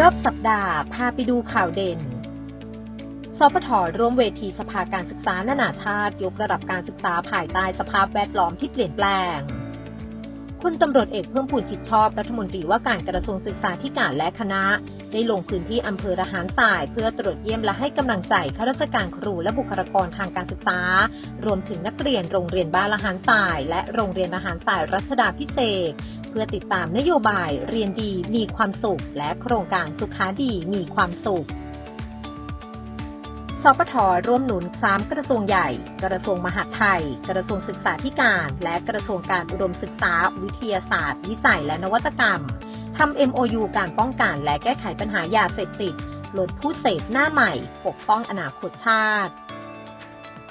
รอบสัปดาห์พาไปดูข่าวเด่นสปทร่วมเวทีสภาการศึกษานานาชาติ ยกระดับการศึกษาภายใต้สภาพแวดล้อมที่เปลี่ยนแปลง คุณตำรวจเอกเพิ่มพูนจิตชอบรัฐมนตรีว่าการกระทรวงศึกษาธิการและคณะ ได้ลงพื้นที่อำเภอระหารสาย เพื่อตรวจเยี่ยมและให้กำลังใจข้าราชการครูและบุคลากรทางการศึกษา รวมถึงนักเรียนโรงเรียนบ้านละหารสาย และโรงเรียนละหารสายรัชดาพิเศษ พื่อติดตามนโยบายเรียนดีมีความสุข และโครงการสุขาดีมีความสุข สปทร่วมหนุน 3 กระทรวงใหญ่ กระทรวงมหาดไทย กระทรวงศึกษาธิการ และกระทรวงการอุดมศึกษา วิทยาศาสตร์ วิจัยและนวัตกรรมทำ MOU การป้องกันและแก้ไขปัญหายาเสพติดลดผู้เสพหน้าใหม่ ปกป้องอนาคตชาติ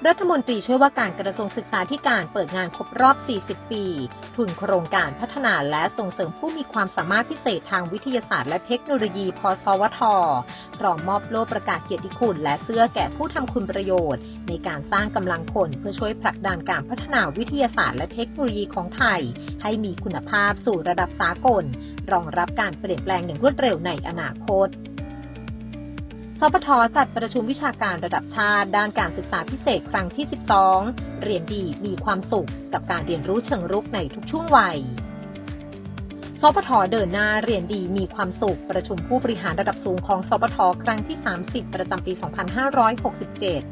รัฐมนตรีช่วยว่าการกระทรวงศึกษาธิการเปิดงานครบรอบ 40 ปี ทุนโครงการพัฒนาและส่งเสริมผู้มีความสามารถพิเศษทางวิทยาศาสตร์และเทคโนโลยี พสวท พร้อมมอบโล่ประกาศเกียรติคุณและเสื้อแก่ผู้ทำคุณประโยชน์ ในการสร้างกำลังคนเพื่อช่วยผลักดันการพัฒนาวิทยาศาสตร์และเทคโนโลยีของไทย ให้มีคุณภาพสู่ระดับสากล รองรับการเปลี่ยนแปลงอย่างรวดเร็วในอนาคต ปทจัดประชุมวิชาการระดับชาติ ด้านการศึกษาพิเศษครั้งที่ 12 เรียนดีมีความสุขกับการเรียนรู้เชิงรุกในทุกช่วงวัยสปทเดินหน้าเรียนดีมีความสุข ประชุมผู้บริหารระดับสูงของสปทครั้งที่ 30 ประจำปี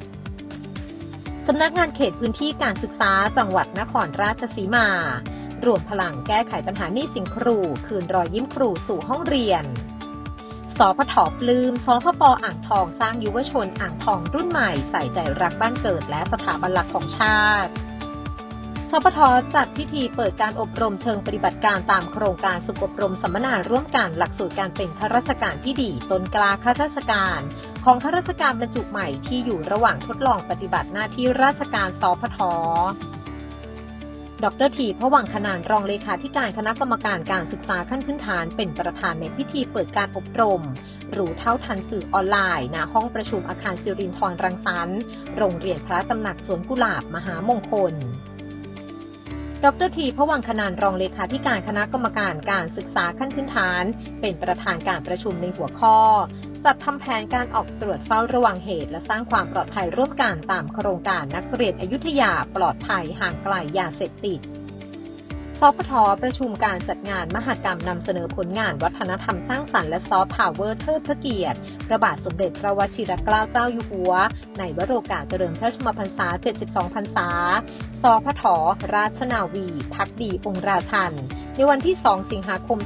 2567 สำนักงานเขตพื้นที่การศึกษาจังหวัดนครราชสีมา รวมพลังแก้ไขปัญหาหนี้สินครู คืนรอยยิ้มครูสู่ห้องเรียน สพทปลืมสพปอ่างทองสร้างยุวชนอ่างทองรุ่นใหม่ ใส่ใจรักบ้านเกิดและสถาบันหลักของชาติสพทจัดพิธีเปิดการอบรมเชิงปฏิบัติการตามโครงการฝึกอบรมสัมมนาร่วมกันหลักสูตรการเป็นข้าราชการที่ดีตนกลาข้าราชการ ของข้าราชการบรรจุใหม่ที่อยู่ระหว่างทดลองปฏิบัติหน้าที่ราชการสพท ดรทีพวังขนานรองเลขาธิการคณะกรรมการการศึกษาขั้นพื้นฐาน เป็นประธานในพิธีเปิดการอบรม รู้เท่าทันสื่อออนไลน์ณห้องประชุมอาคารสิรินทรรังสรรค์โรงเรียนพระตำหนักสวนกุหลาบมหามงคลดรทีพวังขนานรองเลขาธิการคณะกรรมการการศึกษาขั้นพื้นฐาน เป็นประธานการประชุมในหัวข้อ จัดทำแผนการออกตรวจเฝ้าระวังเหตุ และสร้างความปลอดภัยร่วมกันตามโครงการนักเรียนอยุธยาปลอดภัยห่างไกลยาเสพติดสพทประชุมการจัดงานมหกรรมนำเสนอผลงานวัฒนธรรมสร้างสรรค์และซอฟต์พาวเวอร์เทิดพระเกียรติ พระบาทสมเด็จพระวชิรเกล้าเจ้าอยู่หัว ในวโรกาสเจริญพระชนมพรรษา 72 พรรษาสพทราชนาวี พักดีองราชัน ในวันที่ 2 สิงหาคม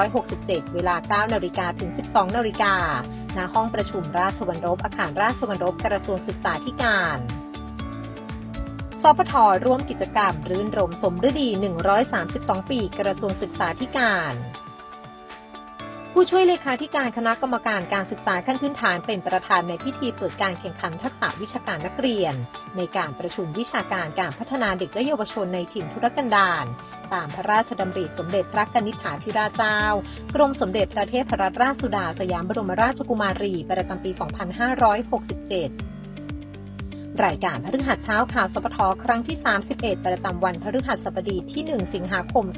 2567 เวลา 9 นาฬิกาถึง 12 นาฬิกา ณ ห้องประชุมราชวัณรบอาคารราชวัณรบกระทรวงศึกษาธิการ สพทร่วมกิจกรรมรื่นรมสมฤดี 132 ปี กระทรวงศึกษาธิการผู้ช่วยเลขาธิการคณะกรรมการการศึกษาขั้นพื้นฐานเป็นประธานในพิธีเปิดการแข่งขันทักษะวิชาการนักเรียน ในการประชุมวิชาการการพัฒนาเด็กและเยาวชนในถิ่นธุรกันดาร ตามพระราชดำริสมเด็จพระกนิษฐาธิราชเจ้า กรมสมเด็จพระเทพรัตนราชสุดาสยามบรมราชกุมารีประจำปี 2567รายการพฤหัสเช้าข่าวสปทครั้งที่ 31 ประจำวันพฤหัสบดีที่ 1 สิงหาคม 2567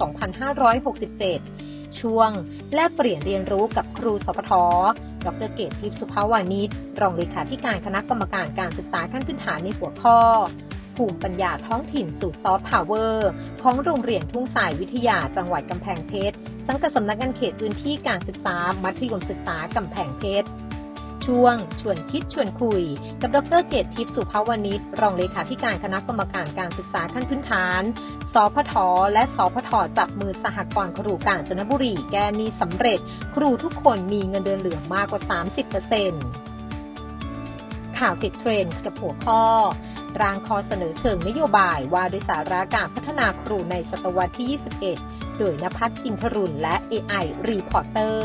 ช่วง แลกเปลี่ยนเรียนรู้กับครูสปท ดรเกตทิพย์สุภาวานิชรองเลขาธิการคณะกรรมการการศึกษาขั้นพื้นฐานในหัวข้อ ภูมิปัญญาท้องถิ่นสู่ซอฟต์พาวเวอร์ของโรงเรียนทุ่งสายวิทยาจังหวัดกำแพงเพชร สังกัดสำนักงานเขตพื้นที่การศึกษา มัธยมศึกษากำแพงเพชรช่วง ชวนคิดชวนคุย กับดรเกตทิพย์สุภาวนิชรองเลขาธิการคณะกรรมการการศึกษาขั้นพื้นฐาน สพท และสพท จับมือสหกรณ์ครูกาญจนบุรีแก้หนี้สำเร็จ ครูทุกคนมีเงินเดือนเหลือมากกว่า 30%ข่าวติดเทรนด์กับหัวข้อ ร่างข้อเสนอเชิงนโยบายว่าด้วยสาระการพัฒนาครูในศตวรรษที่ 21 โดยนภัสอินทรุณและ AI Reporter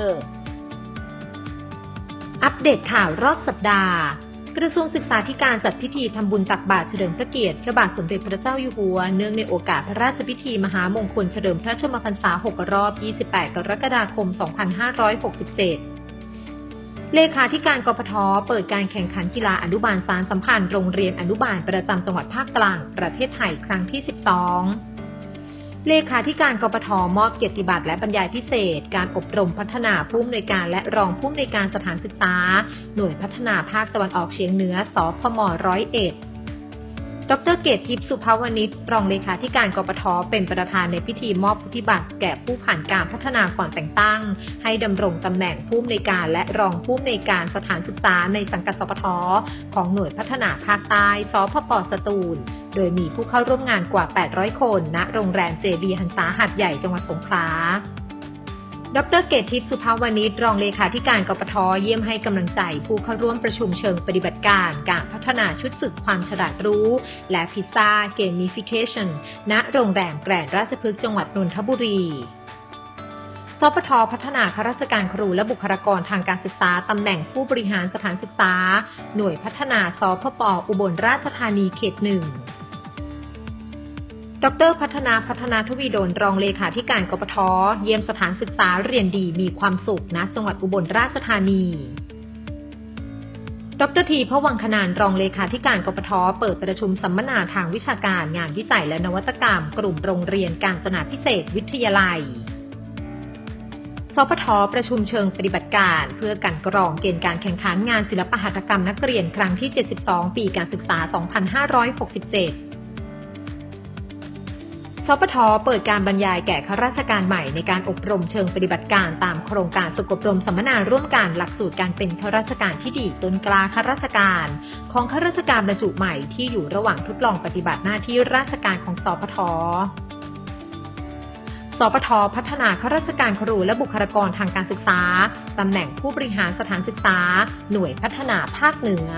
อัปเดตข่าวรอบสัปดาห์ กระทรวงศึกษาธิการจัดพิธีทำบุญตักบาตรเฉลิมพระเกียรติพระบาทสมเด็จพระเจ้าอยู่หัว เนื่องในโอกาสพระราชพิธีมหามงคลเฉลิมพระชนมพรรษา 6 รอบ 28 กรกฎาคม 2567 เลขาธิการกพทเปิดการแข่งขันกีฬาอนุบาลสารสัมพันธ์โรงเรียนอนุบาลประจำจังหวัดภาคกลางประเทศไทยครั้งที่ 12 เลขาธิการกปทมอบเกียรติบัตรและบรรยายพิเศษ การอบรมพัฒนาผู้อำนวยการและรองผู้อำนวยการสถานศึกษา หน่วยพัฒนาภาคตะวันออกเฉียงเหนือสพมร้อยเอ็ด ดรเกตทิพย์สุภาวนิชรองเลขาธิการกปทเป็นประธานในพิธีมอบพุทธิบัตรแก่ผู้ผ่านการพัฒนาก่อนแต่งตั้ง ให้ดำรงตำแหน่งผู้อำนวยการและรองผู้อำนวยการสถานศึกษาในสังกัดสปทของหน่วยพัฒนาภาคใต้สพปสตูล โดยมีผู้เข้าร่วมงานกว่า 800 คนณโรงแรมเจบีหันษาหัดใหญ่จังหวัดสงขลา ดรเกตทิพย์สุภาวนิชรองเลขาธิการกปทเยี่ยมให้กำลังใจผู้เข้าร่วมประชุมเชิงปฏิบัติการ การพัฒนาชุดฝึกความฉลาดรู้ และพิซซ่าเกม i ฟิเคชันณโรงแรมแกรนด์ราชพฤกษ์จังหวัดนนทบุรีสปทพัฒนาข้าราชการครูและบุคลากรทางการศึกษา ตำแหน่งผู้บริหารสถานศึกษา หน่วยพัฒนาสพปอุบลราชธานีเขตหนึ่ง ดรพัฒนาพัฒนาทวีดลรองเลขาธิการกปทเยี่ยมสถานศึกษาเรียนดีมีความสุขณจังหวัดอุบลราชธานี ดรทีพวังคนานรองเลขาธิการกปทเปิดประชุมสัมมนาทางวิชาการงานวิจัยและนวัตกรรม กลุ่มโรงเรียนการจนาพิเศษวิทยาลัยสพทประชุมเชิงปฏิบัติการ เพื่อกันกรองเกณฑ์การแข่งขันงานศิลปหัตถกรรมนักเรียนครั้งที่ 72 ปีการศึกษา 2567 สปทเปิดการบรรยายแก่ข้าราชการใหม่ในการอบรมเชิงปฏิบัติการตามโครงการฝึกอบรมสัมมนาร่วมกันหลักสูตรการเป็นข้าราชการที่ดีจนกลาข้าราชการ ของข้าราชการบรรจุใหม่ที่อยู่ระหว่างทดลองปฏิบัติหน้าที่ราชการของสปทสปทพัฒนาข้าราชการครูและบุคลากรทางการศึกษา ตำแหน่งผู้บริหารสถานศึกษา หน่วยพัฒนาภาคเหนือ